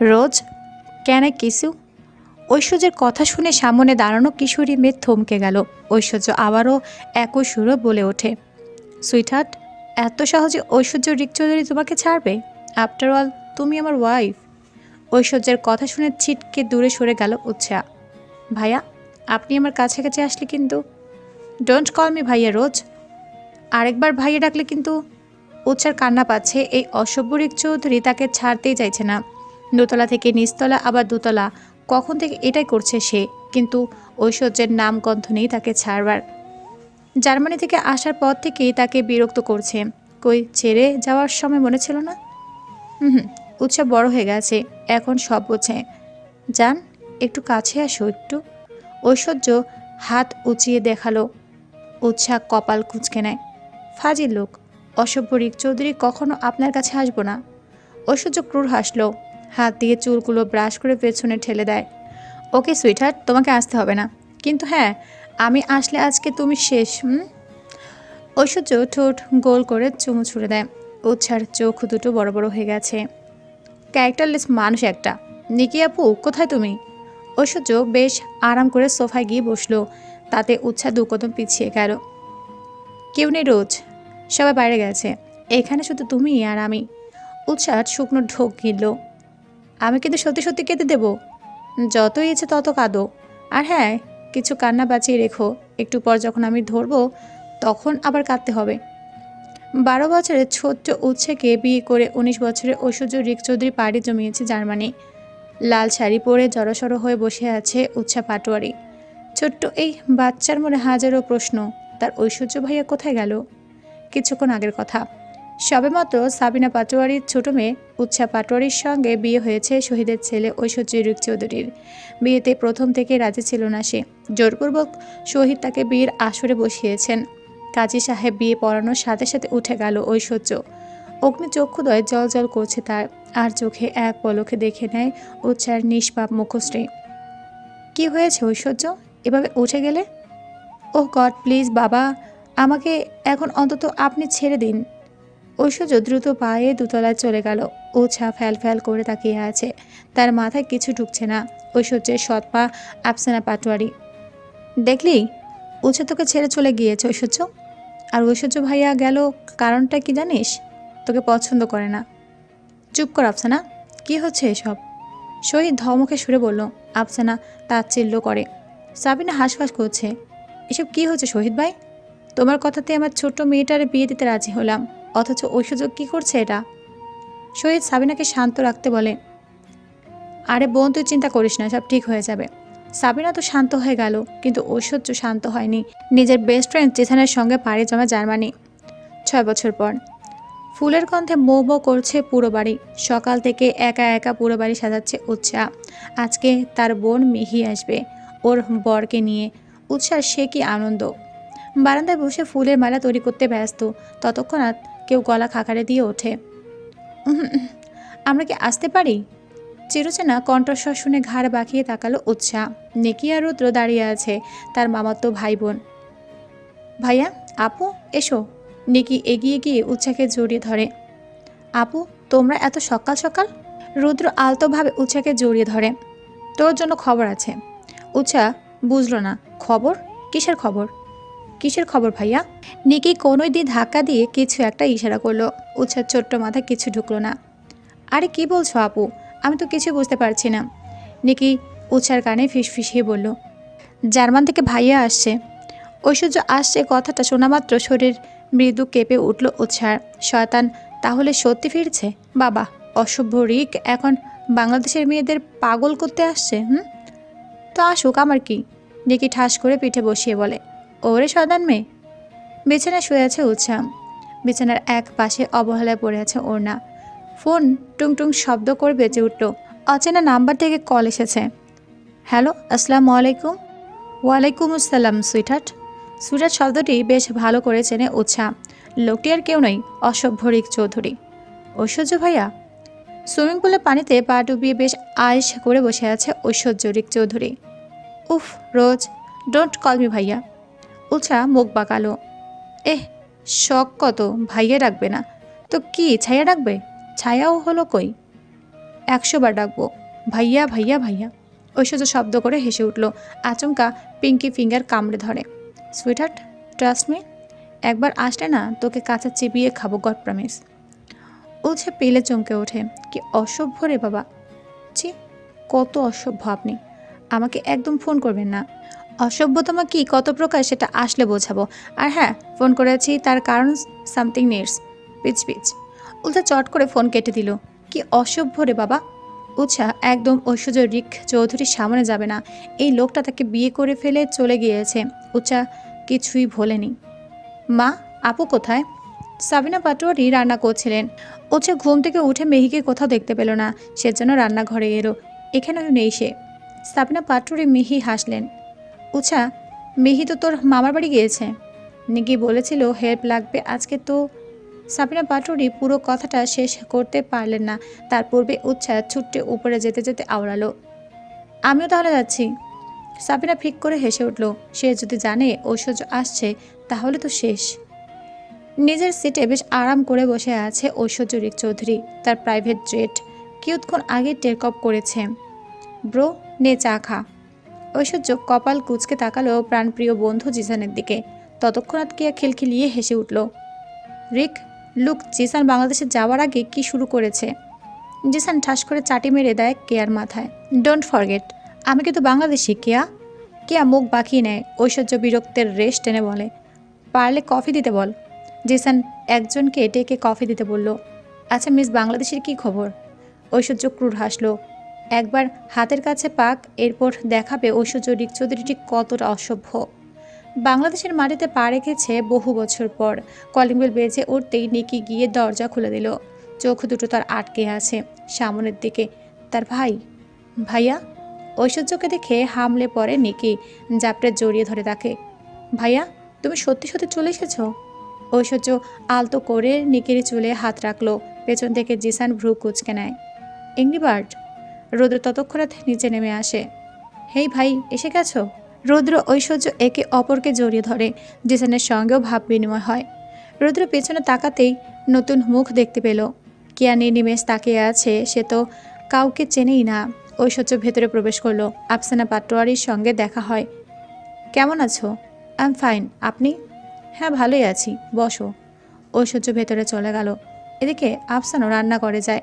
Rose? Can I কিসু? ঐশ্বর্যের কথা শুনে সামনে দাঁড়ানো কিশোরী মেয়ে থমকে গেল। ঐশ্বর্য আবারও একই সুরও বলে ওঠে, সুইটহার্ট, এত সহজে ঐশ্বর্য রিক চৌধুরী তোমাকে ছাড়বে? আফটার অল তুমি আমার ওয়াইফ ঐশ্বর্যের কথা শুনে ছিটকে দূরে সরে গেল উৎসা ভাইয়া, আপনি আমার কাছাকাছি আসলে কিন্তু? ডোন্ট কল মি ভাইয়া রোজ। আরেকবার ভাইয়া ডাকলে কিন্তু উৎসার কান্না পাচ্ছে। এই অসভ্য রিক চৌধুরী তাকে ছাড়তেই চাইছে না। দোতলা থেকে নিচতলা, আবার দোতলা। কখন থেকে এটাই করছে সে? কিন্তু ঐশ্বর্যের নাম গন্ধ নেই তাকে ছাড়বার। জার্মানি থেকে আসার পর থেকেই তাকে বিরক্ত করছে। কই, ছেড়ে যাওয়ার সময় মনে ছিল না? হুম হুম, উৎসব বড় হয়ে গেছে, এখন সব বোঝে যান, একটু কাছে আসো, একটু। ঐশ্বর্য হাত উঁচিয়ে দেখাল। উৎসাহ কপাল কুঁচকে নেয়। ফাজির লোক, অসভ্য রিক চৌধুরী কখনো আপনার কাছে আসব না। ঐশ্বর্য ক্রুর হাসলো। হাত দিয়ে চুলগুলো ব্রাশ করে পেছনে ঠেলে দেয়। ওকে, সুইটহার্ট, তোমাকে আসতে হবে না। কিন্তু হ্যাঁ আমি আসলে আজকে তুমি শেষ, হুম? ঐশ্বর্য ঠোঁট গোল করে চুমু ছুড়ে দেয়। উৎসার চোখ দুটো বড় বড় হয়ে গেছে। ক্যারেক্টারলেস মানুষ একটা। নিকি আপু, কোথায় তুমি? ঐশ্বর্য বেশ আরাম করে সোফায় গিয়ে বসল। তাতে উৎসাহ দু কদম পিছিয়ে গেল। কেউ নেই রোজ। সবাই বাইরে গেছে। এখানে শুধু তুমি আর আমি। উৎসাহ শুকনো ঢোক গিলল। আমি কিন্তু সত্যি সত্যি কেঁদে দেব। যতই ইচ্ছে তত কাঁদো। আর হ্যাঁ কিছু কান্না বাঁচিয়ে রেখো। একটু পর যখন আমি ধরবো, তখন আবার কাঁদতে হবে। বারো বছরের ছোট্ট উৎসেকে বিয়ে করে উনিশ বছরের ঐশ্বর্য রিক চৌধুরী পাড়ি জমিয়েছে জার্মানি। লাল শাড়ি পরে জড়সড় হয়ে বসে আছে উৎসা পাটোয়ারি। ছোট্ট এই বাচ্চার মনে হাজারো প্রশ্ন, তার ঐশ্বর্য ভাইয়া কোথায় গেল? কিছুক্ষণ আগের কথা। সবেমাত্র সাবিনা পাটোয়ারির ছোট মেয়ে উৎসা পাটোয়ারির সঙ্গে বিয়ে হয়েছে শহীদের ছেলে ঐশ্বর্য রিক চৌধুরীর। বিয়েতে প্রথম থেকে রাজি ছিল না সে। জোরপূর্বক শহীদ তাকে বিয়ের আসরে বসিয়েছেন। কাজী সাহেব বিয়ে পড়ানোর সাথে সাথে উঠে গেল ঐশ্বর্য। অগ্নি চক্ষুদয় জল জল করছে তার, আর চোখে এক পলকে দেখে নেয় উৎসার নিষ্পাপ মুখশ্রী। কি হয়েছে ঐশ্বর্য? এভাবে উঠে গেলে? ও গড, প্লিজ বাবা, আমাকে এখন অন্তত আপনি ছেড়ে দিন। ঐশ্বর্য দ্রুত পায়ে দুতলায় চলে গেল। ওছা ফ্যাল ফ্যাল করে তাকিয়ে আছে। তার মাথায় কিছু ঢুকছে না। ঐশ্বর্যের সৎপা আফসানা পাটোয়ারি। দেখলি? উৎসা তোকে ছেড়ে চলে গিয়েছে ঐশ্বর্য। আর ঐশ্বর্য ভাইয়া গেল কারণটা কি জানিস? তোকে পছন্দ করে না। চুপ কর আফসানা। কি হচ্ছে এসব? শহীদ ধমকে সুরে বলল, আফসানা তাচ্ছিল্য করে। সাবিনা হাঁসফাঁস করছে। এসব কি হচ্ছে শহীদ ভাই? তোমার কথাতে আমার ছোট্ট মেয়েটার বিয়ে দিতে রাজি হলাম। অথচ ঐশ্বর্য কী করছে এটা? শহীদ সাবিনাকে শান্ত রাখতে বলে, আরে বোন, তুই চিন্তা করিস না, সব ঠিক হয়ে যাবে। সাবিনা তো শান্ত হয়ে গেল, কিন্তু ঐশ্বর্য শান্ত হয়নি। নিজের বেস্ট ফ্রেন্ড জেথানের সঙ্গে পাড়ি জমা জার্মানি। ছয় বছর পর। ফুলের গন্ধে মৌ মৌ করছে পুরো বাড়ি। সকাল থেকে একা একা পুরো বাড়ি সাজাচ্ছে উৎসাহ। আজকে তার বোন মিহি আসবে, ওর বরকে নিয়ে। উৎসাহ, সে কি আনন্দ? বারান্দায় বসে ফুলের মালা তৈরি করতে ব্যস্ত। ততক্ষণাৎ কেউ গলা খাকারে দিয়ে ওঠে। আমরা কি আসতে পারি? চিরচেনা কণ্ঠস্বর শুনে ঘাড় বাঁকিয়ে তাকালো উৎসাহ নেকি আর রুদ্র দাঁড়িয়ে আছে, তার মামাতো ভাই বোন ভাইয়া, আপু, এসো। নেকি এগিয়ে গিয়ে উৎসাকে জড়িয়ে ধরে। আপু, তোমরা এত সকাল সকাল? রুদ্র আলতোভাবে উৎসাকে জড়িয়ে ধরে। তোর জন্য খবর আছে। উৎসা, বুঝলো না। খবর? কিসের খবর? কিসের খবর ভাইয়া? নিকি কোনো দিয়ে ধাক্কা দিয়ে কিছু একটা ইশারা করল। উৎসার ছোট্ট মাথা কিছু ঢুকলো না। আরে কি বলছো আপু? আমি তো কিছু বুঝতে পারছি না। নিকি উৎসার কানে ফিসফিসিয়ে বলল, জার্মান থেকে ভাইয়া আসছে। ঐশ্বর্য আসছে কথাটা শোনা মাত্র শরীর মৃদু কেঁপে উঠল উৎসার। শয়তান, তাহলে সত্যি ফিরছে? বাবা, অসভ্য রিক এখন বাংলাদেশের মেয়েদের পাগল করতে আসছে, হুম? তো আসুক, আমার কি? নিকি ঠাস করে পিঠে বসিয়ে বলে ওরে সদান মেয়ে। বিছানায় শুয়ে আছে উৎসাহ বিছানার এক পাশে অবহেলায় পড়ে আছে ওড়না। ফোন টুংটুং শব্দ করে বেঁচে উঠল। অচেনা নাম্বার থেকে কল এসেছে। হ্যালো, আসসালামু আলাইকুম। ওয়ালাইকুম আসসালাম, সুইটহার্ট। সুইটহার্ট শব্দটি বেশ ভালো করে চেনে উৎসাহ লোকটি আর কেউ নয় অসভ্য রিক চৌধুরী। ঐশ্বর্য ভাইয়া? সুইমিং পুলে পানিতে পা ডুবিয়ে বেশ আয়েস করে বসে আছে ঐশ্বর্য রিক চৌধুরী। উফ, রোজ। ডোন্ট কল মি ভাইয়া। উৎসাহ মুখ বাঁকালো। এহ, শখ কত, ভাইয়া ডাকবে না। তো কি, ছায়া ডাকবে? ছায়াও হলো কই? একশো বার ডাকবো। ভাইয়া ভাইয়া ভাইয়া। ঐশ্বর্য শব্দ করে হেসে উঠল। আচমকা পিঙ্কি ফিঙ্গার কামড়ে ধরে। Sweetheart, trust me. একবার আসলে না, তোকে কাঁচা চিবিয়ে খাব, গড প্রমিস। উলছে পেলে চমকে ওঠে। কি অসভ্য রে বাবা! ছি, কত অসভ্য আপনি। আমাকে একদম ফোন করবেন না। অসভ্যতমা কি? কত প্রকার সেটা আসলে বোঝাবো। আর হ্যাঁ ফোন করেছি, তার কারণ সামথিং নিডস পিচ পিচ। উলটা চট করে ফোন কেটে দিল। কি অসভ্য রে বাবা। উৎসা একদম ঐশ্বর্য রিক চৌধুরীর সামনে যাবে না। এই লোকটা তাকে বিয়ে করে ফেলে চলে গিয়েছে। উৎসা কিছুই ভোলেনি। মা, আপু কোথায়? সাবিনা পাটোয়ারি রান্না করছিলেন। উৎসা ঘুম থেকে উঠে মেহিকে কোথাও দেখতে পেল না। সেজন্য রান্নাঘরে এলো। এখানেও নেই সে। সাবিনা পাটোয়ারি মিহি হাসলেন। উৎসা মিহি তো তোর মামার বাড়ি গিয়েছে। নিকি বলেছিল, হেল্প লাগবে, আজকে তো সাবিনা পাটুরি পুরো কথাটা শেষ করতে পারলেন না। তার পূর্বে উৎসা ছুট্টে উপরে যেতে যেতে আওড়ালো, আমিও তাহলে যাচ্ছি। সাবিনা ফিক করে হেসে উঠল, সে যদি জানে ঐশ্বর্য আসছে, তাহলে তো শেষ। নিজের সিটে বেশ আরাম করে বসে আছে ঐশ্বর্য রিক চৌধুরী, তার প্রাইভেট জেট কিয়ৎক্ষণ আগে টেক অফ করেছে। ব্রো, নে চা খা। ঐশ্বর্য কপাল কুচকে তাকালো প্রাণপ্রিয় বন্ধু জিসানের দিকে। ততক্ষণাৎ কিয়া খিলখিলিয়ে হেসে উঠল, রিক, লুক, জিসান বাংলাদেশে যাওয়ার আগে কি শুরু করেছে? জিসান ঠাস করে চাটি মেরে দেয় কেয়ার মাথায়। ডোন্ট ফরগেট আমি কিন্তু বাংলাদেশি, কেয়া। কেয়া মুখ বাঁকিয়ে নেয়, ঐশ্বর্য বিরক্তের রেশ টেনে বলে, পারলে কফি দিতে বল। জিসান একজনকে ডেকে কফি দিতে বলল আচ্ছা মিস, বাংলাদেশের কি খবর? ঐশ্বর্য ক্রুর হাসলো একবার হাতের কাছে পাক, এরপর দেখাবে ঐশ্বর্য চৌধুরীটি কতটা অসভ্য। বাংলাদেশের মাটিতে পা রেখেছে বহু বছর পর। কলিং বেল বেজে উঠতেই নিকি গিয়ে দরজা খুলে দিল। চোখ দুটো তার আটকে আছে। সামনের দিকে তার ভাই। ভাইয়া, ঐশ্বর্যকে দেখে হামলে পড়ে নিকি, জাপটে জড়িয়ে ধরে তাকে। ভাইয়া, তুমি সত্যি সত্যি চলে এসেছ? ঐশ্বর্য আলতো করে নিকির চুলে হাত রাখল। পেছন থেকে জিসান ভ্রু কুচকে নেয়। ইংরি বার্ড রুদ্র ততক্ষণাৎ নিচে নেমে আসে। হেই ভাই, এসে গেছো? রৌদ্র ঐশ্বর্য একে অপরকে জড়িয়ে ধরে, জিসানের সঙ্গেও ভাব বিনিময় হয়। রুদ্র পেছনে তাকাতেই নতুন মুখ দেখতে পেল। কিয়ানি নিমেষ তাকিয়ে আছে, সে তো কাউকে চেনেই না। ঐশ্বর্য ভেতরে প্রবেশ করল। আফসানা পাটোয়ারির সঙ্গে দেখা হয়। কেমন আছো? I am fine. আপনি? হ্যাঁ ভালোই আছি। বসো। ঐশ্বর্য ভেতরে চলে গেল। এদিকে আফসানও রান্না করে যায়।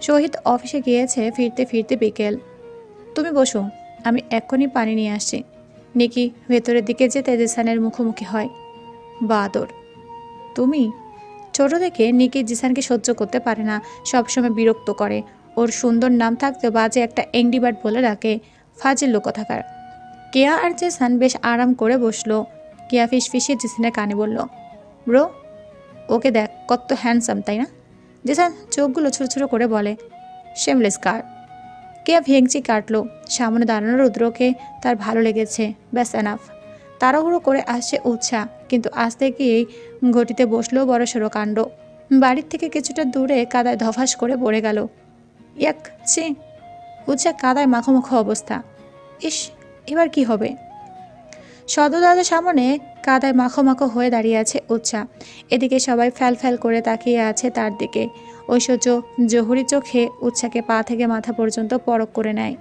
শহীদ অফিসে গিয়েছে ফিরতে ফিরতে বিকেল। তুমি বসো, আমি এক্ষুনি পানি নিয়ে আসছি। নিকি ভেতরের দিকে যেতে জিসানের মুখোমুখি হয়। বাদর তুমি? ছোট থেকে নিকি জিসানকে সহ্য করতে পারে না, সবসময় বিরক্ত করে। ওর সুন্দর নাম থাকতেও বাজে একটা এংডিবার্ড বলে ডাকে ফাজিল লোকথাকার। কেয়া আর জেসান বেশ আরাম করে বসল। কেয়া ফিস ফিসিয়ে জিসানের কানে বলল, ব্রো, ওকে দেখ, কত হ্যান্ডসাম, তাই না? জেসান চোখগুলো ছোটো ছোটো করে বলে শেমলেস কার কেয়া ভেঙচি কাটলো? সামনে দাঁড়ানো রুদ্রকে তার ভালো লেগেছে, ব্যাস এনাফ তাড়াহুড়ো করে আসছে উৎসাহ কিন্তু আসতে গিয়েই ঘটিতে বসল বড়সড় কাণ্ড। বাড়ির থেকে কিছুটা দূরে কাদায় ধফাস করে পড়ে গেল। ইয়াক, ছি। উৎসাহ কাদায় মাখোমাখো অবস্থা। ইস, এবার কি হবে? সদদাদের সামনে কাদায় মাখো মাখো হয়ে দাঁড়িয়ে আছে উৎসাহ এদিকে সবাই ফ্যাল ফ্যাল করে তাকিয়ে আছে তার দিকে। ঐশ্বর্য জহুরি চোখে উৎসাকে পা থেকে মাথা পর্যন্ত পরক করে নেয়।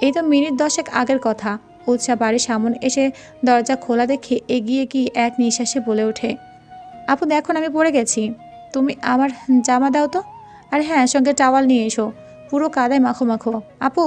এই তো মিনিট দশেক আগের কথা। উৎসাহ বাড়ির সামনে এসে দরজা খোলা দেখে এগিয়ে গিয়ে এক নিঃশ্বাসে বলে ওঠে, আপু, দেখুন, আমি পড়ে গেছি। তুমি আমার জামা দাও তো। আর হ্যাঁ সঙ্গে টাওয়াল নিয়ে এসো। পুরো কাদায় মাখো মাখো। আপু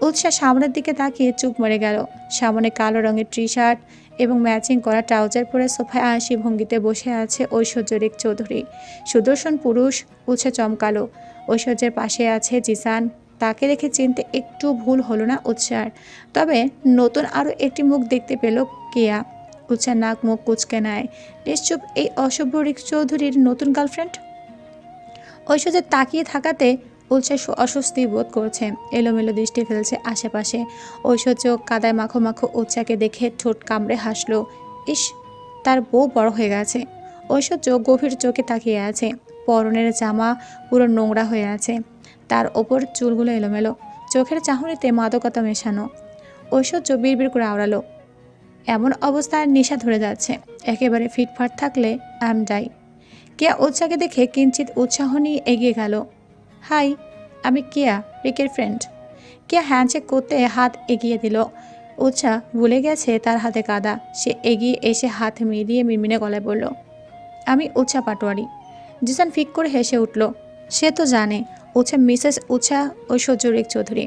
উৎসাহ সামনের দিকে তাকিয়ে চুপ মরে গেল। সামনে কালো রঙের টি শার্ট এবং ম্যাচিং করা ট্রাউজার পরে সোফায় হাসি ভঙ্গিতে বসে আছে ঐশ্বর্য রেক চৌধুরী। সুদর্শন পুরুষ উৎসা চমকালো। ঐশ্বর্যের পাশে আছে জিসান। তাকে দেখে চিনতে একটু ভুল হলো না উৎসার। তবে নতুন আরও একটি মুখ দেখতে পেল কেয়া। উৎসার নাক মুখ কুচকে নেয়। নিশ্চুপ এই অসভ্য রিক চৌধুরীর নতুন গার্লফ্রেন্ড? ঐশ্বর্যের তাকিয়ে থাকাতে উৎসাহ অস্বস্তি বোধ করছে। এলোমেলো দৃষ্টি ফেলছে আশেপাশে। ঐশ্বর্য কাদায় মাখো মাখো উৎসাকে দেখে ঠোঁট কামড়ে হাসলো। ইস, তার বউ বড় হয়ে গেছে। ঐশ্বর্য গভীর চোখে তাকিয়ে আছে। পরনের জামা পুরো নোংরা হয়ে আছে। তার ওপর চুলগুলো এলোমেলো। চোখের চাহনিতে মাদকতা মেশানো। ঐশ্বর্য বিড়বিড় করে আওড়ালো। এমন অবস্থায় নেশা ধরে যাচ্ছে। একেবারে ফিটফাট থাকলে আম ডাই। কেয়া দেখে কিঞ্চিত উৎসাহ নিয়ে এগিয়ে গেল। হাই, আমি কেয়া, রিকের ফ্রেন্ড। কেয়া হ্যান্ডশেক করতে হাত এগিয়ে দিল। উৎসা ভুলে গেছে তার হাতে কাদা। সে এগিয়ে এসে হাত মিলিয়ে মিনমিনে গলায় বলল, আমি উৎসা পাটোয়ারি। জিসান ফিক করে হেসে উঠল, সে তো জানে, উৎসা মিসেস উৎসা ঐশ্বর্য রিক চৌধুরী।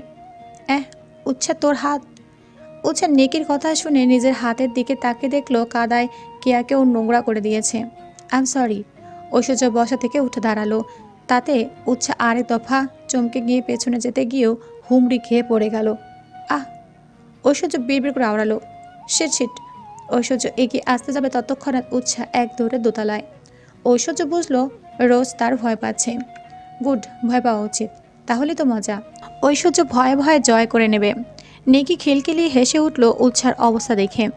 এহ উৎসা তোর হাত? উৎসা নেকির কথা শুনে নিজের হাতের দিকে তাকে দেখল, কাদায় কেয়াকেও নোংরা করে দিয়েছে। আই এম সরি ঐশ্বর্য বসা থেকে উঠে দাঁড়াল। তাতে উচ্ছা আরেক দফা চমকে গিয়ে পেছনে যেতে গিয়েও হুমড়ি খেয়ে পড়ে গেল। আহ, ঐশ্বর্য বিড়বিড় করে আওড়ালো। শিট শিট ঐশ্বর্য এগিয়ে আসতে যাবে ততক্ষণাৎ উৎসা এক দৌড়ে দোতলায়। ঐশ্বর্য বুঝলো, রোজ তার ভয় পাচ্ছে। গুড, ভয় পাওয়া উচিত। তাহলে তো মজা। ঐশ্বর্য ভয়ে ভয়ে জয় করে নেবে। নেকি খিলখিলিয়ে হেসে উঠল উচ্ছার অবস্থা দেখে।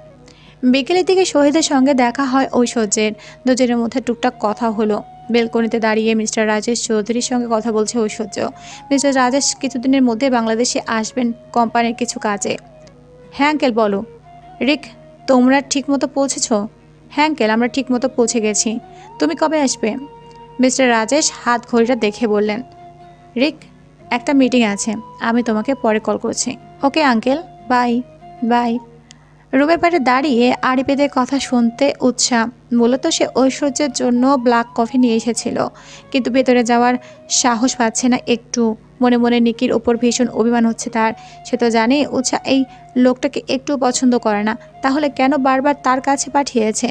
বিকেলের দিকে শহীদের সঙ্গে দেখা হয় ঐশ্বর্যের। দুজনের মধ্যে টুকটাক কথা হলো। বেলকনিতে দাঁড়িয়ে মিস্টার রাজেশ চৌধুরীর সঙ্গে কথা বলছে ঐশ্বর্য। মিস্টার রাজেশ কিছুদিনের মধ্যে বাংলাদেশে আসবেন কোম্পানির কিছু কাজে। হ্যাঁ আঙ্কেল, বলো। রিক, তোমরা ঠিকমতো পৌঁছেছ? হ্যাঁ আঙ্কেল, আমরা ঠিকমতো পৌঁছে গেছি। তুমি কবে আসবে? মিস্টার রাজেশ হাত ঘড়িটা দেখে বললেন, রিক, একটা মিটিং আছে। আমি তোমাকে পরে কল করছি। Okay, uncle? Bye bye. রুমের বাইরে দাঁড়িয়ে পেতে কথা শুনতে উৎসাহ মূলত সে ঐশ্বর্যের জন্য ব্ল্যাক কফি নিয়ে এসেছিল। কিন্তু ভেতরে যাওয়ার সাহস পাচ্ছে না একটু। মনে মনে নিকির ওপর ভীষণ অভিমান হচ্ছে তার। সে তো জানে উৎসাহ এই লোকটাকে একটু পছন্দ করে না। তাহলে কেন বারবার তার কাছে পাঠিয়েছে?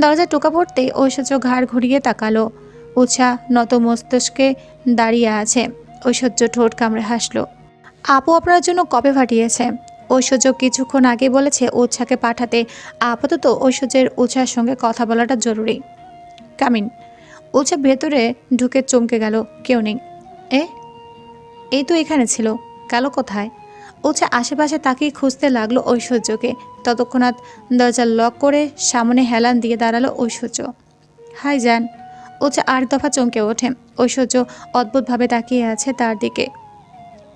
দরজা টোকা পড়তেই ঐশ্বর্য ঘাড় ঘুরিয়ে তাকালো। উৎসাহ নত মস্তিষ্কে দাঁড়িয়ে আছে। ঐশ্বর্য ঠোঁট কামড়ে হাসলো। আপু আপনার জন্য কবে পাঠিয়েছে? ঐশ্বর্য কিছুক্ষণ আগে বলেছে উৎসাকে পাঠাতে। আপাতত ঐশ্বর্যের উৎসার সঙ্গে কথা বলাটা জরুরি। কামিন, উৎসা ভেতরে ঢুকে চমকে গেল। কেউ নেই। এ? এই তো এখানে ছিল। গেল কোথায়? উৎসা আশেপাশে তাকিয়ে খুঁজতে লাগল ঐশ্বর্যকে। ততক্ষণাৎ দরজা লক করে সামনে হেলান দিয়ে দাঁড়াল ঐশ্বর্য। হাই যান উৎসা আর দফা চমকে ওঠে। ঐশ্বর্য অদ্ভুতভাবে তাকিয়ে আছে তার দিকে।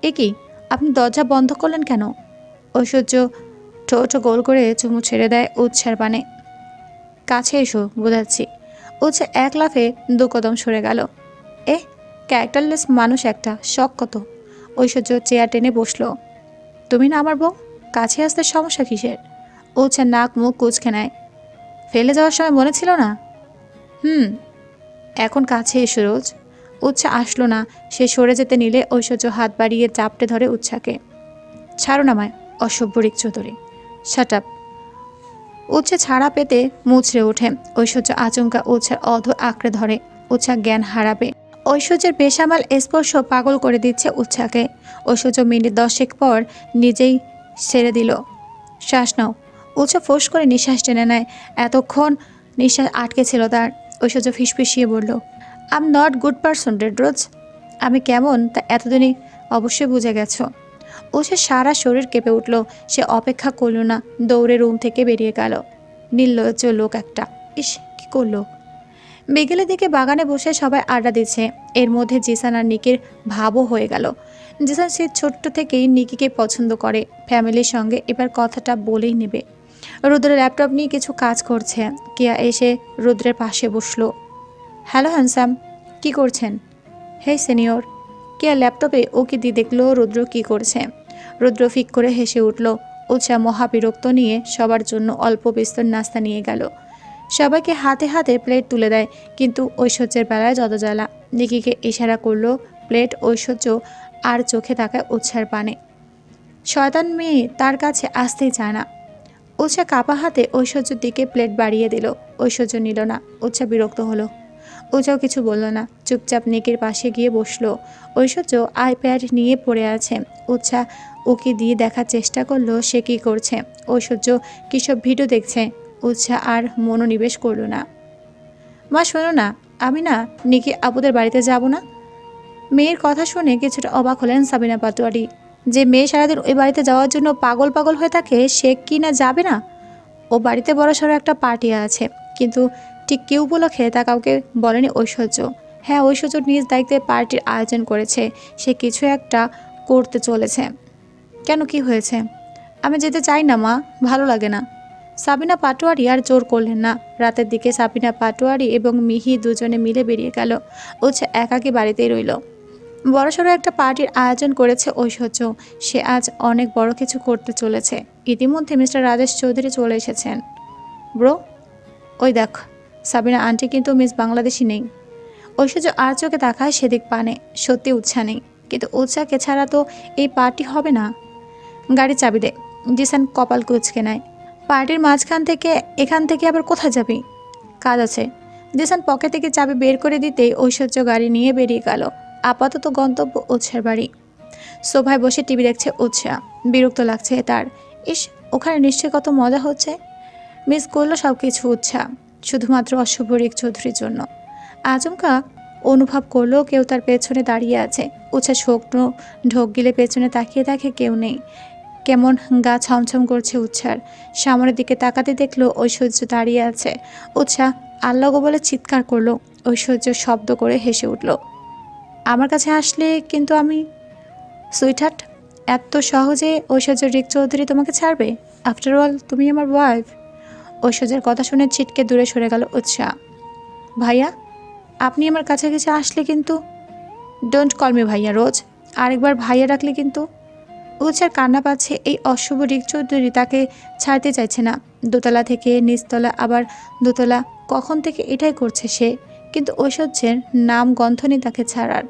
এ কি? আপনি দরজা বন্ধ করলেন কেন? ঐশ্বর্য ঠোঁট গোল করে চুমু ছেড়ে দেয় উৎসার পানে। কাছে এসো, বোঝাচ্ছি। উৎসা এক লাফে দু কদম সরে গেল। এ ক্যারেক্টারলেস মানুষ একটা, শখ কত। ঐশ্বর্য চেয়ার টেনে বসল। তুমি না আমার বউ? কাছে আসতে সমস্যা কিসের? উৎসা নাক মুখ কুচকে নেয়। ফেলে যাওয়ার সময় মনে ছিল না? হুম, এখন কাছে এসো রোজ। উৎসা আসলো না। সে সরে যেতে নিলে ঐশ্বর্য হাত বাড়িয়ে চাপটে ধরে উৎসাকে। ছাড়ো না মায় অসভ্য রিক চৌধুরী শাট আপ উৎসে ছাড়া পেতে মুচড়ে ওঠে। ঐশ্বর্য আচমকা উৎসার অধ আঁকড়ে ধরে। উচ্ছা জ্ঞান হারাবে। ঐশ্বর্যের বেসামাল স্পর্শ পাগল করে দিচ্ছে উচ্ছাকে। ঐশ্বর্য মিনিট দশেক পর নিজেই সেরে দিল। শ্বাস নাও। উচ্ছা ফোঁস করে নিঃশ্বাস টেনে নেয়। এতক্ষণ নিঃশ্বাস আটকে ছিল তার। ঐশ্বর্য ফিসফিসিয়ে বলল I'm not good person red rose আমি কেমন তা এতদিনই অবশ্যই বুঝে গেছো। ও সে সারা শরীর কেঁপে উঠল। সে অপেক্ষা করল না, দৌড়ে রুম থেকে বেরিয়ে গেল। নির্লজ্জ লোক একটা। ইস, কি করল? বিকেলের দিকে বাগানে বসে সবাই আড্ডা দিচ্ছে। এর মধ্যে জিসান আর নিকির ভাবও হয়ে গেল। জিসান সে ছোট্ট থেকেই নিকিকে পছন্দ করে। ফ্যামিলির সঙ্গে এবার কথাটা বলেই নেবে। রুদ্র ল্যাপটপ নিয়ে কিছু কাজ করছে। কিয়া এসে রুদ্রের পাশে বসল। হ্যালো হ্যান্সাম কি করছেন? হে সিনিয়র। কেয়া ল্যাপটপে ওকে দিয়ে দেখল, রুদ্র কি করছে? রুদ্র ফিক করে হেসে উঠল উৎসাহ মহাবিরক্ত নিয়ে সবার জন্য অল্প বিস্তর নাস্তা নিয়ে গেল। সবাইকে হাতে হাতে প্লেট তুলে দেয়, কিন্তু ঐশ্বর্যের বেলায় যত জ্বালা নিকিকে ইশারা করল, প্লেট, ঐশ্বর্য আর চোখে তাকায় উৎসার পানে। শয়তান মেয়ে তার কাছে আসতেই চায় না। উৎসা কাপা হাতে ঐশ্বর্যের দিকে প্লেট বাড়িয়ে দিল। ঐশ্বর্য নিল না, উৎসা বিরক্ত হলো। ওজাও কিছু বলল না, চুপচাপ নিকের পাশে গিয়ে বসল। ঐশ্বর্য আইপ্যাড নিয়ে পড়ে আছে। উৎসা ওকে দিয়ে দেখার চেষ্টা করল সে কী করছে। ঐশ্বর্য কিসব ভিডিও দেখছে? উৎসা আর মনোনিবেশ করল না। মা, শোনো না, আমি না নিকি আপুদের বাড়িতে যাব না। মেয়ের কথা শুনে কিছুটা অবাক হলেন সাবিনা পাটোয়ারি। যে মেয়ে সারাদিন ওই বাড়িতে যাওয়ার জন্য পাগল পাগল হয়ে থাকে, সে কি না যাবে না? ও বাড়িতে বড়সড় একটা পার্টি আছে, কিন্তু ঠিক কেউ উপলক্ষে তা কাউকে বলেনি ঐশ্বর্য। হ্যাঁ ঐশ্বর্য নিজ দায়িত্বে পার্টির আয়োজন করেছে, সে কিছু একটা করতে চলেছে। কেন কি হয়েছে? আমি যেতে চাই না, মা। ভালো লাগে না। সাবিনা পাটোয়ারি আর জোর করলেন না। রাতের দিকে সাবিনা পাটোয়ারি এবং মিহি দুজনে মিলে বেরিয়ে গেল। উৎসা একাকি বাড়িতেই রইল। বড়সড় একটা পার্টির আয়োজন করেছে ঐশ্বর্য। সে আজ অনেক বড় কিছু করতে চলেছে। ইতিমধ্যে মিস্টার রাজেশ চৌধুরী চলে এসেছেন। ব্রো, ওই দেখ, সাবিনা আন্টি কিন্তু মিস বাংলাদেশি নেই। ঐশ্বর্য আর চোখে তাকায় সেদিক পানে। সত্যি উৎসাহ নেই। কিন্তু উৎসাহকে ছাড়া তো এই পার্টি হবে না। গাড়ির চাবি দে। জিসান কপাল কুচকে নেয়। পার্টির মাঝখান থেকে, এখান থেকে আবার কোথায় যাবি? কাজ আছে। জিসান পকেট থেকে চাবি বের করে দিতেই ঐশ্বর্য গাড়ি নিয়ে বেরিয়ে গেল। আপাতত গন্তব্য উৎসার বাড়ি। সোফায় বসে টিভি দেখছে উৎসাহ বিরক্ত লাগছে তার। ইস, ওখানে নিশ্চয়ই কত মজা হচ্ছে? মিস করল সব কিছু উৎসাহ শুধুমাত্র অশুভ রিক চৌধুরীর জন্য। আচমকা অনুভব করল কেউ তার পেছনে দাঁড়িয়ে আছে। উৎসাহ শুকনো ঢোক গিলে পেছনে তাকিয়ে দেখে কেউ নেই। কেমন গা ছমছম করছে উৎসার। সামনের দিকে তাকাতে দেখল ঐশ্বর্য দাঁড়িয়ে আছে। উৎসাহ আল্লাহ গো বলে চিৎকার করল। ঐশ্বর্য শব্দ করে হেসে উঠল, আমার কাছে আসলে কিন্তু আমি সুইটহার্ট? এত সহজে ঐশ্বর্য রিক চৌধুরী তোমাকে ছাড়বে? আফটার অল তুমি আমার ওয়াইফ ঐশ্বর্যের কথা শুনে ছিটকে দূরে সরে গেল উৎসাহ ভাইয়া, আপনি আমার কাছে কাছাকাছি আসলে কিন্তু ডোন্ট কল মি ভাইয়া, রোজ। আরেকবার ভাইয়া ডাকলে কিন্তু উৎসার কান্না পাচ্ছে এই অশুভ রিক চৌধুরী তাকে ছাড়তে চাইছে না। দোতলা থেকে নিচতলা, আবার দোতলা, কখন থেকে এটাই করছে সে? কিন্তু ঐশ্বর্যের নাম গন্ধ তাকে ছাড়ার।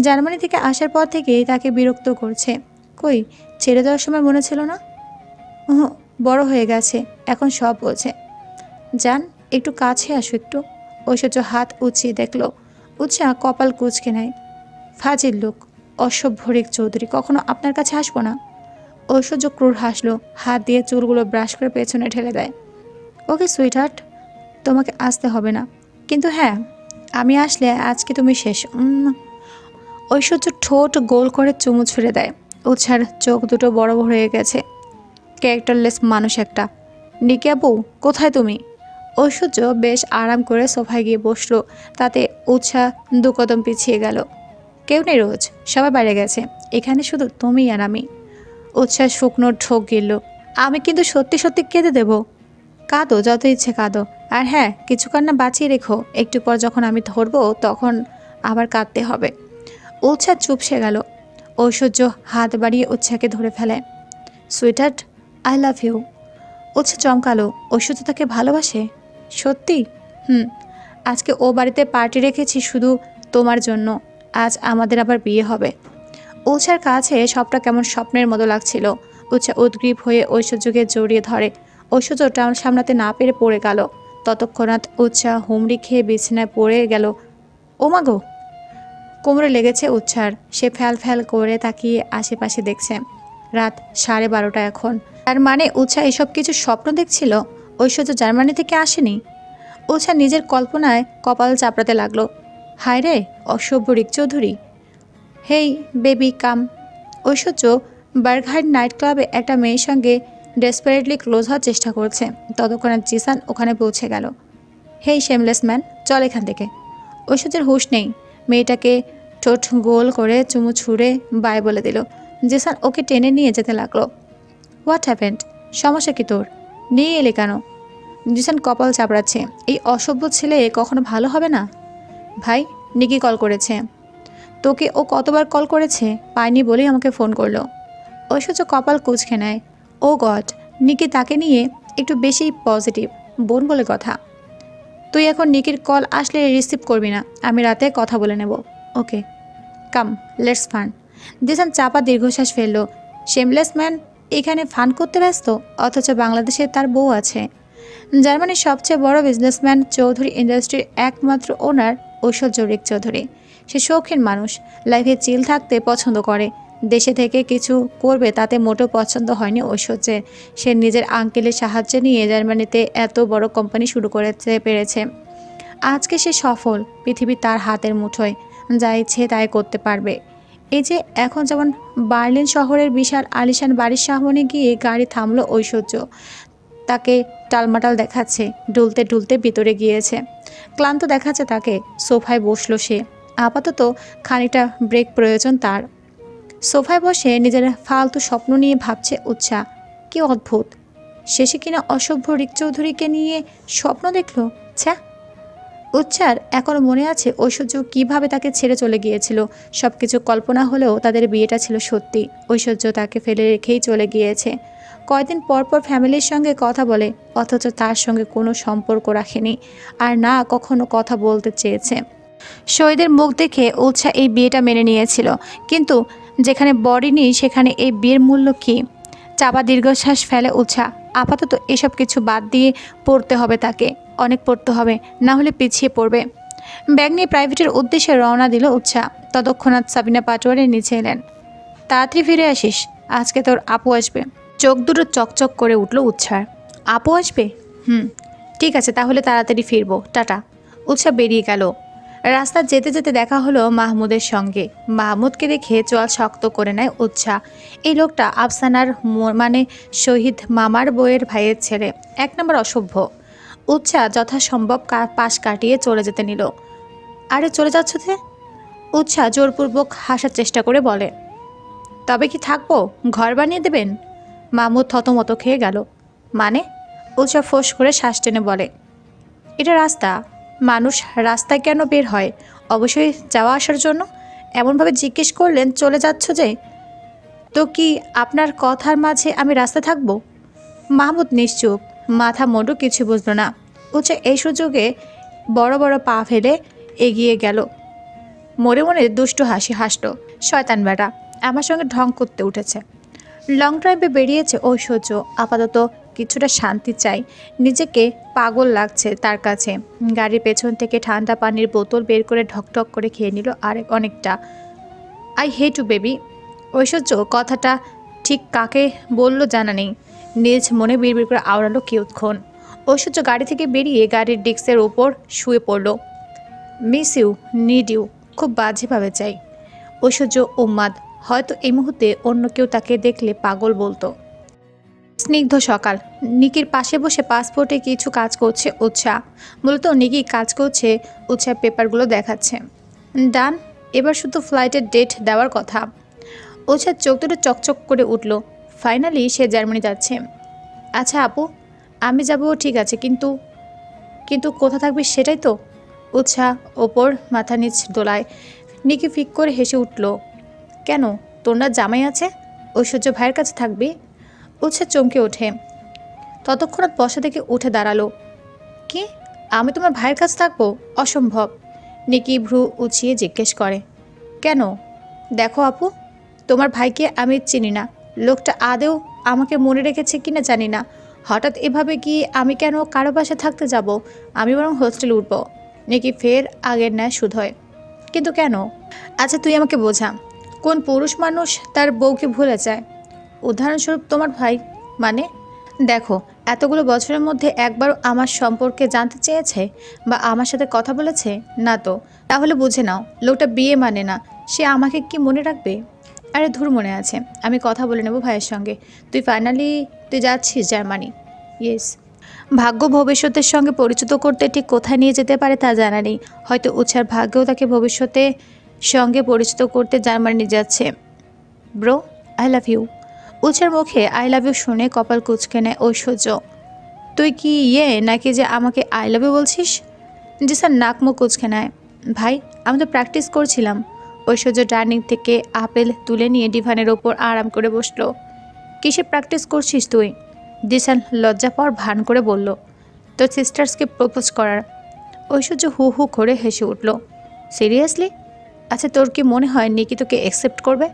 জার্মানি থেকে আসার পর থেকেই তাকে বিরক্ত করছে। কই, ছেড়ে দেওয়ার সময় মনে ছিল না? বড় হয়ে গেছে, এখন সব বোঝে যান, একটু কাছে আসো একটু। ঐশ্বর্য হাত উঁচিয়ে দেখল। উৎসাহ কপাল কুচকে নেয়। ফাজিল লোক। অসভ্য রিক চৌধুরী, কখনো আপনার কাছে আসব না? ঐশ্বর্য ক্রূর হাসলো, হাত দিয়ে চুলগুলো ব্রাশ করে পেছনে ঠেলে দেয়। ওকে সুইট সুইটহার্ট তোমাকে আসতে হবে না। কিন্তু হ্যাঁ আমি আসলে আজকে তুমি শেষ। ঐশ্বর্য ঠোঁট গোল করে চুমু ছুঁড়ে দেয়। উৎসার চোখ দুটো বড় বড় হয়ে গেছে। ক্যারেক্টারলেস মানুষ একটা। নিকে আপু, কোথায় তুমি? ঐশ্বর্য বেশ আরাম করে সোফায় গিয়ে বসল, তাতে উৎসাহ দু কদম পিছিয়ে গেল। কেউ নেই রোজ, সবাই বাইরে গেছে। এখানে শুধু তুমি আর আমি। উৎসাহ শুকনো ঠোক গিলল। আমি কিন্তু সত্যি সত্যি কেঁদে দেব। কাঁদো, যত ইচ্ছে কাঁদো। আর হ্যাঁ কিছু কান্না বাঁচিয়ে রেখো। একটু পর যখন আমি ধরবো, তখন আবার কাঁদতে হবে। উৎসাহ চুপসে গেল। ঐশ্বর্য হাত বাড়িয়ে উৎসাহকে ধরে ফেলে। Sweetheart I love you. উৎসাহ চমকালো। ঐশ্বর্য তাকে ভালোবাসে? সত্যি? হুম। আজকে ও বাড়িতে পার্টি রেখেছি শুধু তোমার জন্য। আজ আমাদের আবার বিয়ে হবে। উৎসার কাছে সবটা কেমন স্বপ্নের মতো লাগছিল। উৎসা উদ্গ্রীব হয়ে ঐশ্বর্যকে জড়িয়ে ধরে। ঐশ্বর্য টাউন সামলাতে না পেরে পড়ে গেল। ততক্ষণাৎ উৎসাহ হুমড়ি খেয়ে বিছানায় পড়ে গেল। ওমাগো কোমরে লেগেছে উচ্ছার সে ফ্যাল ফ্যাল করে তাকিয়ে আশেপাশে দেখছে। রাত সাড়ে বারোটা এখন। তার মানে উৎসাহ এসব কিছু স্বপ্ন দেখছিল? ঐশ্বর্য জার্মানি থেকে আসেনি? উৎসাহ নিজের কল্পনায় কপাল চাপড়াতে লাগল। হায় রে অসভ্য Rick Chowdhury. Hey, baby, come. Aishwarya বার্গহাইড night ক্লাবে একটা মেয়ের সঙ্গে ডেসপারেটলি ক্লোজ হওয়ার চেষ্টা করছে। ততক্ষণে জিসান ওখানে পৌঁছে গেল। হেই, শেমলেস ম্যান, চল এখান থেকে। ঐশ্বর্যের হুশ নেই। মেয়েটাকে ঠোঁট গোল করে চুমু ছুঁড়ে বাই বলে দিল। জিসান ওকে টেনে নিয়ে যেতে লাগল। What happened? সমস্যা কি তোর? নিয়ে এলে কেন? জিসান কপাল চাপড়াচ্ছে। এই অসভ্য ছেলে কখনো ভালো হবে না? ভাই, নিকি কল করেছে। তোকে ও কতবার কল করেছে পায়নি বলেই আমাকে ফোন করল। ঐশ্বর্য কপাল কুচকে নেয়। ও গড, নিকি তাকে নিয়ে একটু বেশি পজিটিভ, বোন বলে কথা। তুই এখন নিকির কল আসলে রিসিভ করবি না, আমি রাতে কথা বলে নেব। Okay, come, let's fun. দিসান চাপা দীর্ঘশ্বাস ফেলল। শেমলেস ম্যান এখানে ফান করতে ব্যস্ত? অথচ বাংলাদেশে তার বউ আছে। জার্মানির সবচেয়ে বড় বিজনেসম্যান চৌধুরী ইন্ডাস্ট্রির একমাত্র ওনার ঐশ্বর্য রিক চৌধুরী। সে শৌখিন মানুষ, লাইফে চিল থাকতে পছন্দ করে। দেশে থেকে কিছু করবে তাতে মোটেও পছন্দ হয়নি ঐশ্বর্যের। সে নিজের আঙ্কেলের সাহায্য নিয়ে জার্মানিতে এত বড় কোম্পানি শুরু করতে পেরেছে। আজকে সে সফল, পৃথিবী তার হাতের মুঠোয়। যা ইচ্ছে তাই করতে পারবে। এই যে এখন যেমন বার্লিন শহরের বিশাল আলিশান বাড়ির সামনে গিয়ে গাড়ি থামলো ঐশ্বর্য। তাকে টালমাটাল দেখাচ্ছে, ডুলতে ডুলতে ভিতরে গিয়েছে। ক্লান্ত দেখাচ্ছে তাকে। সোফায় বসল সে। আপাতত খানিটা ব্রেক প্রয়োজন তার। সোফায় বসে নিজের ফালতু স্বপ্ন নিয়ে ভাবছে উচ্ছা কি অদ্ভুত। শেষে কিনা অসভ্য রিক চৌধুরীকে নিয়ে স্বপ্ন দেখল? ছ্যা উচ্চার এখনও মনে আছে ঐশ্বর্য কীভাবে তাকে ছেড়ে চলে গিয়েছিল? সব কিছু কল্পনা হলেও তাদের বিয়েটা ছিল সত্যি। ঐশ্বর্য তাকে ফেলে রেখেই চলে গিয়েছে। কয়দিন পর পর ফ্যামিলির সঙ্গে কথা বলে, অথচ তার সঙ্গে কোনো সম্পর্ক রাখেনি। আর না, কখনো কথা বলতে চেয়েছে। শহীদের মুখ দেখে উৎসাহ এই বিয়েটা মেনে নিয়েছিল। কিন্তু যেখানে বডি নেই, সেখানে এই বিয়ের মূল্য কী? চাপা দীর্ঘশ্বাস ফেলে উৎসাহ আপাতত এসব কিছু বাদ দিয়ে পড়তে হবে তাকে। অনেক পড়তে হবে, না হলে পিছিয়ে পড়বে। ব্যাগ নিয়ে প্রাইভেটের উদ্দেশ্যে রওনা দিল উৎসাহ ততক্ষণাৎ সাবিনা পাটোয়ারি নিচে এলেন। তাড়াতাড়ি ফিরে আসিস, আজকে তোর আপু আসবে। চোখ দুটো চকচক করে উঠল উৎসাহ আপু আসবে? হুম, ঠিক আছে, তাহলে তাড়াতাড়ি ফিরবো। টাটা। উৎসাহ বেরিয়ে গেল। রাস্তা যেতে যেতে দেখা হলো মাহমুদের সঙ্গে। মাহমুদকে দেখে চোয়াল শক্ত করে নেয় উৎসাহ এই লোকটা আফসানার মানে শহীদ মামার বইয়ের ভাইয়ের ছেলে, এক নম্বর অসভ্য। উৎসাহ যথাসম্ভব পাশ কাটিয়ে চলে যেতে নিল। আরে চলে যাচ্ছ যে? উৎসাহ জোরপূর্বক হাসার চেষ্টা করে বলে। তবে কি থাকব? ঘর বানিয়ে দেবেন? মাহমুদ থতমত খেয়ে গেল। মানে? উৎসাহ ফোঁস করে শ্বাস টেনে বলে। এটা রাস্তা। মানুষ রাস্তায় কেন বের হয়? অবশ্যই যাওয়া আসার জন্য। এমনভাবে জিজ্ঞেস করলেন, চলে যাচ্ছ যে? তো কি আপনার কথার মাঝে আমি রাস্তা থাকব? মাহমুদ নিশ্চুপ, মাথা মোটো কিছু বুঝলো না। উচ্চে এই সুযোগে বড় বড় পা ফেলে এগিয়ে গেল। মনে মনে দুষ্টু হাসি হাসলো, শয়তান বেটা, আমার সঙ্গে ঢং করতে উঠেছে। লং ড্রাইভে বেরিয়েছে ঐশ্বর্য, আপাতত কিছুটা শান্তি চাই। নিজেকে পাগল লাগছে তার কাছে। গাড়ির পেছন থেকে ঠান্ডা পানির বোতল বের করে ঢকঢক করে খেয়ে নিল আর অনেকটা। I hate to baby. Aishwarya, কথাটা ঠিক কাকে বলল জানা নেই। নিজ মনে বিড়বিড় করে আওড়ালো কিয়ৎক্ষণ। ঐশ্বর্য গাড়ি থেকে বেরিয়ে গাড়ির ডিস্কের ওপর শুয়ে পড়ল। মিস ইউ, নিড ইউ, খুব বাজেভাবে চাই। ঐশ্বর্য উম্মাদ। হয়তো এই মুহূর্তে অন্য কেউ তাকে দেখলে পাগল বলতো। স্নিগ্ধ সকাল। নিকির পাশে বসে পাসপোর্টে কিছু কাজ করছে উৎসাহ মূলত নিকি কাজ করছে উৎসাহ পেপারগুলো দেখাচ্ছে। ডান, এবার শুধু ফ্লাইটের ডেট দেওয়ার কথা। উৎসাহ চোখ দুটো চকচক করে উঠল। ফাইনালি সে জার্মানি যাচ্ছে। আচ্ছা আপু, আমি যাব, ঠিক আছে, কিন্তু কিন্তু কোথা থাকবে সেটাই তো? উৎসাহ ওপর মাথা নিচ দোলায়। নিকি ফিক করে হেসে উঠল। কেন, তোর না জামাই আছে? ঐশ্বর্য ভাইয়ের কাছে থাকবি? উৎসাহ চমকে ওঠে। ততক্ষণাৎ বসা থেকে উঠে দাঁড়াল। কি? আমি তোমার ভাইয়ের কাছে থাকব? অসম্ভব। নিকি ভ্রু উঁচিয়ে জিজ্ঞেস করে। কেন? দেখো আপু, তোমার ভাইকে আমি চিনি না। লোকটা আদেও আমাকে মনে রেখেছে কিনা জানি না। হঠাৎ এভাবে কি আমি কেন কারও পাশে থাকতে যাব? আমি বরং হোস্টেল উঠব। নিকি ফের আগের ন্যায় শুধয় কিন্তু কেন? আচ্ছা তুই আমাকে বোঝা। কোন পুরুষ মানুষ তার বউকে ভুলে যায়? উদাহরণস্বরূপ তোমার ভাই মানে? দেখো, এতগুলো বছরের মধ্যে একবারও আমার সম্পর্কে জানতে চেয়েছে বা আমার সাথে কথা বলেছে? না তো। তাহলে বুঝে নাও, লোকটা বিয়ে মানে না। সে আমাকে কি মনে রাখবে? আরে ধুর মনে আছে। আমি কথা বলে নেব ভাইয়ের সঙ্গে। তুই ফাইনালি তুই যাচ্ছিস জার্মানি? ইয়েস ভাগ্য ভবিষ্যতের সঙ্গে পরিচিত করতে ঠিক কোথায় নিয়ে যেতে পারে তা জানা নেই। হয়তো উৎসার ভাগ্যও তাকে ভবিষ্যতে সঙ্গে পরিচিত করতে জার্মানি যাচ্ছে। ব্রো আই লাভ ইউ উৎসার মুখে আই লাভ ইউ শুনে কপাল কুচকে নেয় ঐশ্বর্য। তুই কি ইয়ে নাকি যে আমাকে আই লাভ ইউ বলছিস? জি স্যার নাক মুখ কুচকে নেয়। ভাই, আমি তো প্র্যাকটিস করছিলাম। ঐশ্বর্য ডাইনিং থেকে আপেল তুলে নিয়ে ডিভানের ওপর আরাম করে বসল। কিসে প্র্যাকটিস করছিস তুই? দিশান লজ্জা পাওয়ার ভান করে বলল। তোর সিস্টার্সকে প্রপোজ করার। ঐশ্বর্য হু হু করে হেসে উঠল। সিরিয়াসলি আচ্ছা তোর কি মনে হয় নিকি তোকে অ্যাকসেপ্ট করবে?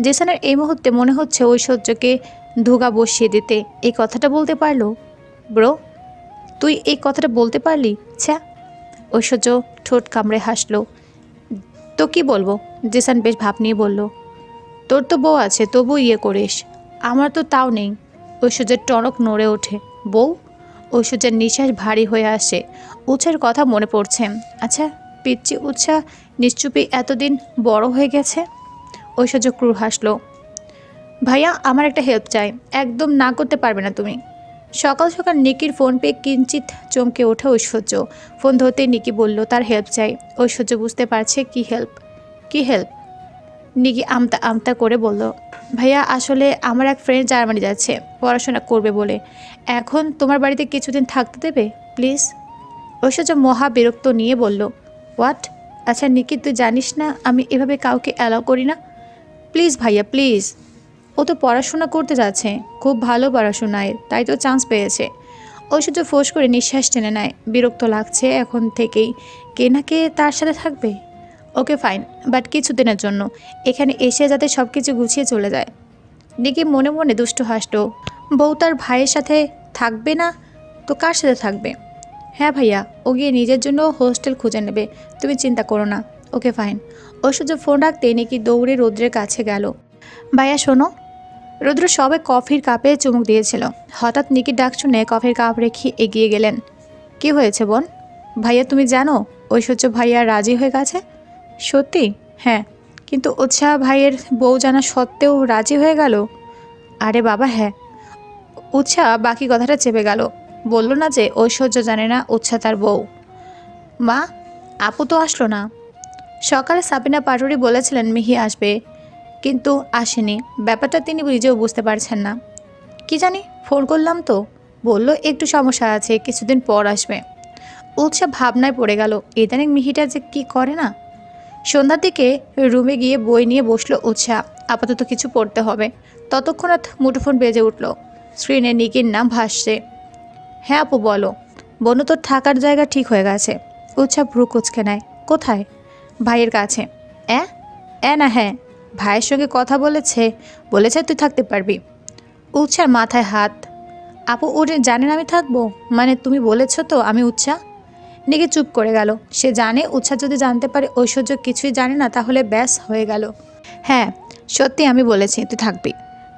জেসানের এই মুহূর্তে মনে হচ্ছে ঐশ্বর্যকে ধুগা বসিয়ে দিতে। এই কথাটা বলতে পারল? ব্রো, তুই এই কথাটা বলতে পারলি? ছ্যা। ঐশ্বর্য ঠোঁট কামড়ে হাসলো। তো কি বলব? জেসান বেশ ভাব নিয়ে বলল। তোর তো বউ আছে, তবু ইয়ে করিস। আমার তো তাও নেই। ঐশ্বর্যের টনক নড়ে ওঠে। বউ, ঐশ্বর্যের নিঃশ্বাস ভারী হয়ে আসে। উৎসার কথা মনে পড়ছে। আচ্ছা পিচ্ছি উৎসা নিশ্চুপি এতদিন বড় হয়ে গেছে? ঐশ্বর্য ক্রুর হাসলো, ভাইয়া, আমার একটা হেল্প চাই। একদম না করতে পারবে না তুমি। সকাল সকাল নিকির ফোন পেয়ে কিঞ্চিত চমকে ওঠে ঐশ্বর্য। ফোন ধরতে নিকি বলল, তার হেল্প চাই। ঐশ্বর্য বুঝতে পারছে কি হেল্প কি হেল্প নিকি আমতা আমতা করে বলল, ভাইয়া, আসলে আমার এক ফ্রেন্ড জার্মানি যাচ্ছে পড়াশোনা করবে বলে। এখন তোমার বাড়িতে কিছুদিন থাকতে দেবে প্লিজ ঐশ্বর্য মহা বিরক্ত নিয়ে বলল হোয়াট আচ্ছা নিকি, তুই জানিস না, আমি এভাবে কাউকে অ্যালাউ করি না? প্লিজ ভাইয়া, প্লিজ। ও তো পড়াশোনা করতে যাচ্ছে, খুব ভালো পড়াশোনায়, তাই তো চান্স পেয়েছে। ঐশ্বর্য ফোঁস করে নিঃশ্বাস টেনে নেয়, বিরক্ত লাগছে এখন থেকেই। কে না কে তার সাথে থাকবে? ওকে ফাইন, বাট কিছুদিনের জন্য। এখানে এসে যাতে সব কিছু গুছিয়ে চলে যায়। নিকি মনে মনে দুষ্ট হাসত বউ তার ভাইয়ের সাথে থাকবে না? তো কার সাথে থাকবে? হ্যাঁ ভাইয়া, ও গিয়ে নিজের জন্য হোস্টেল খুঁজে নেবে, তুমি চিন্তা করো না, ওকে ফাইন। ঐশ্বর্য ফোন রাখতে নিকি দৌড়ে রৌদ্রের কাছে গেল। ভাইয়া, শোনো। রৌদ্র সবে কফির কাপে চুমুক দিয়েছিল। হঠাৎ নিকির ডাক শুনে কফির কাপ রেখে এগিয়ে গেলেন। কি হয়েছে, বোন? ভাইয়া, তুমি জানো, ঐশ্বর্য ভাইয়া রাজি হয়ে গেছে? সত্যি? হ্যাঁ। কিন্তু উৎসাহ ভাইয়ের বউ জানা সত্ত্বেও রাজি হয়ে গেল? আরে বাবা হ্যাঁ। উৎসাহ বাকি কথাটা চেপে গেল। বলল না যে ঐশ্বর্য জানে না উৎসাহ তার বউ। মা, আপু তো আসলো না। সকালে সাবিনা পাটুরি বলেছিলেন মিহি আসবে, কিন্তু আসেনি। ব্যাপারটা তিনি নিজেও বুঝতে পারছেন না। কি জানি, ফোন করলাম তো। বলল, একটু সমস্যা আছে, কিছুদিন পর আসবে। উৎসাহ ভাবনায় পড়ে গেল, ইদানিং মিহিটা যে কি করে না? সন্ধ্যার দিকে রুমে গিয়ে বই নিয়ে বসল উৎসাহ আপাতত কিছু পড়তে হবে। ততক্ষণাৎ মুঠোফোন বেজে উঠল, স্ক্রিনে নিকির নাম ভাসছে। হ্যাঁ আপু, বলো। বনু, তোর থাকার জায়গা ঠিক হয়ে গেছে। উৎসাহ ভ্রু কুচকে নেয়, কোথায়? ভাইয়ের কাছে। অ্যাঁ? অ্যাঁ না হ্যাঁ ভাইয়ের সঙ্গে কথা বলেছে বলেছে তুই থাকতে পারবি। উৎসার মাথায় হাত। আপু ওরে জানেন আমি থাকব? মানে তুমি বলেছ তো আমি উৎসাহ নিকে চুপ করে গেল। সে জানে উৎসাহ যদি জানতে পারে ঐশ্বর্য কিছুই জানে না, তাহলে ব্যাস হয়ে গেল। হ্যাঁ সত্যি আমি বলেছি, তুই থাকবি।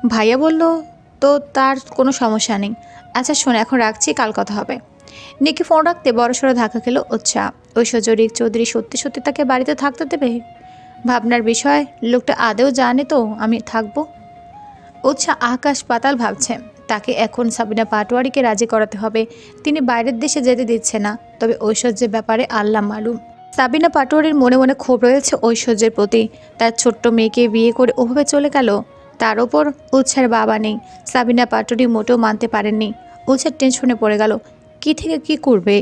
ভাইয়া বলল, তো তার কোনো সমস্যা নেই। আচ্ছা শোন, এখন রাখছি, কাল কথা হবে। নিকি ফোন রাখতে বড়সড় ধাক্কা খেলো উৎসাহ ঐশ্বর্য রিক চৌধুরী সত্যি সত্যি তাকে বাড়িতে থাকতে দেবে? ভাবনার বিষয়, লোকটা আদেও জানে তো আমি থাকব। উৎসাহ আকাশ পাতাল ভাবছে, তাকে এখন সাবিনা পাটোয়ারিকে রাজি করাতে হবে। তিনি বাইরের দেশে যেতে দিচ্ছে না, তবে ঐশ্বর্যের ব্যাপারে আল্লাহ মালুম। সাবিনা পাটোয়ারির মনে মনে ক্ষোভ রয়েছে ঐশ্বর্যের প্রতি। তার ছোট্ট মেয়েকে বিয়ে করে ওভাবে চলে গেল। তার ওপর উৎসার বাবা নেই। সাবিনা পাটোয়ারি মোটেও মানতে পারেননি। উৎসার টেনশনে পড়ে গেল। কি থেকে কি করবে?